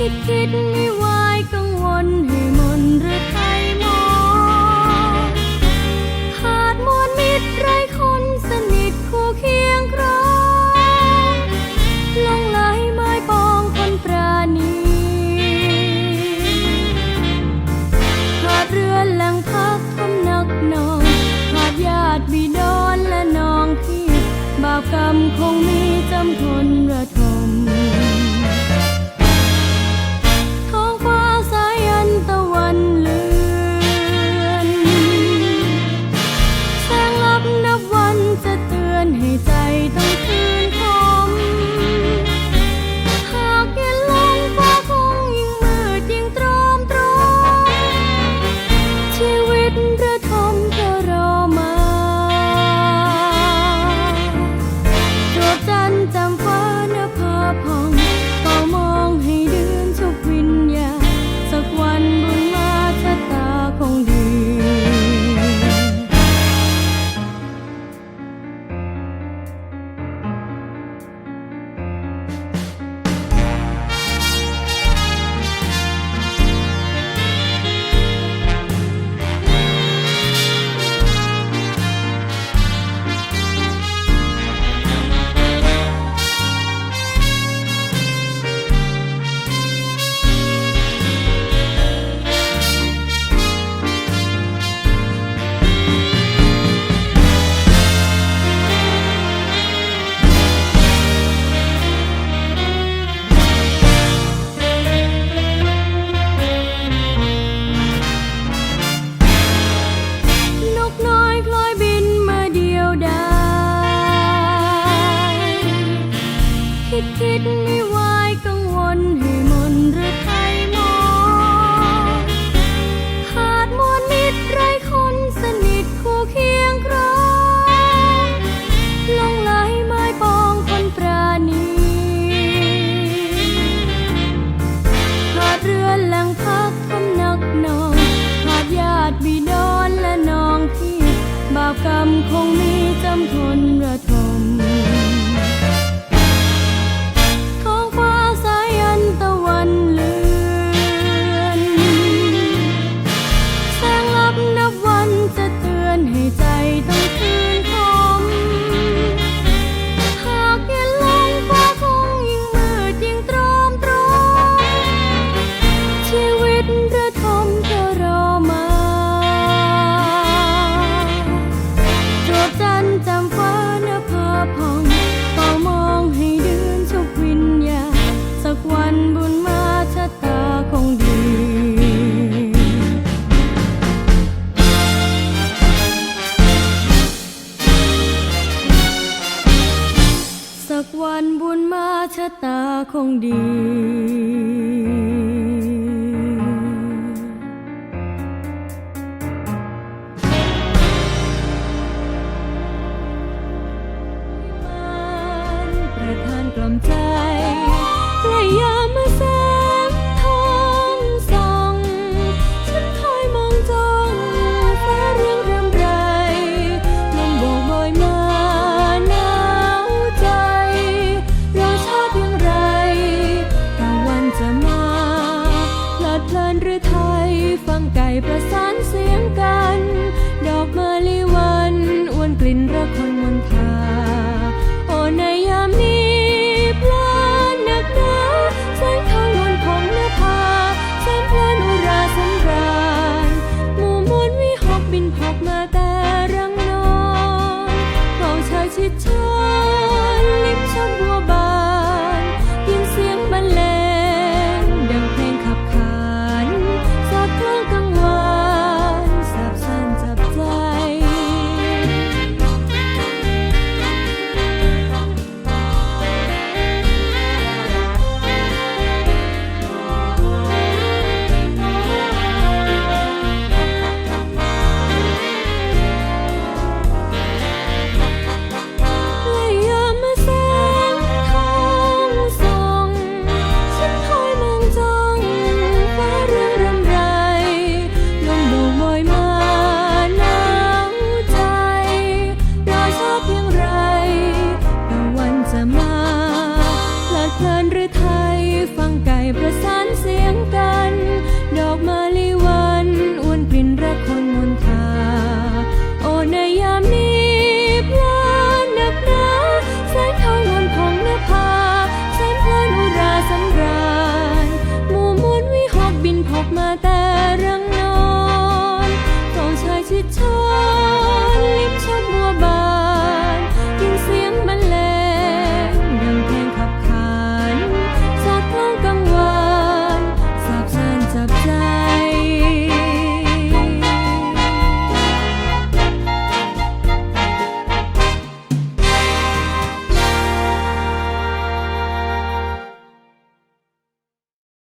it didn't. คิดไม่ไหวกังวลให้มนหรือไทยมองขาดมวลมิตรไรคนสนิทคู่เคียงครองลงไหลไม้ปองคนปราณีขาดเรือแหล่งพักคำนักนองขาดญาติบิดอนและน้องพี่ บาปกรรมคงมีจำทนระท from time.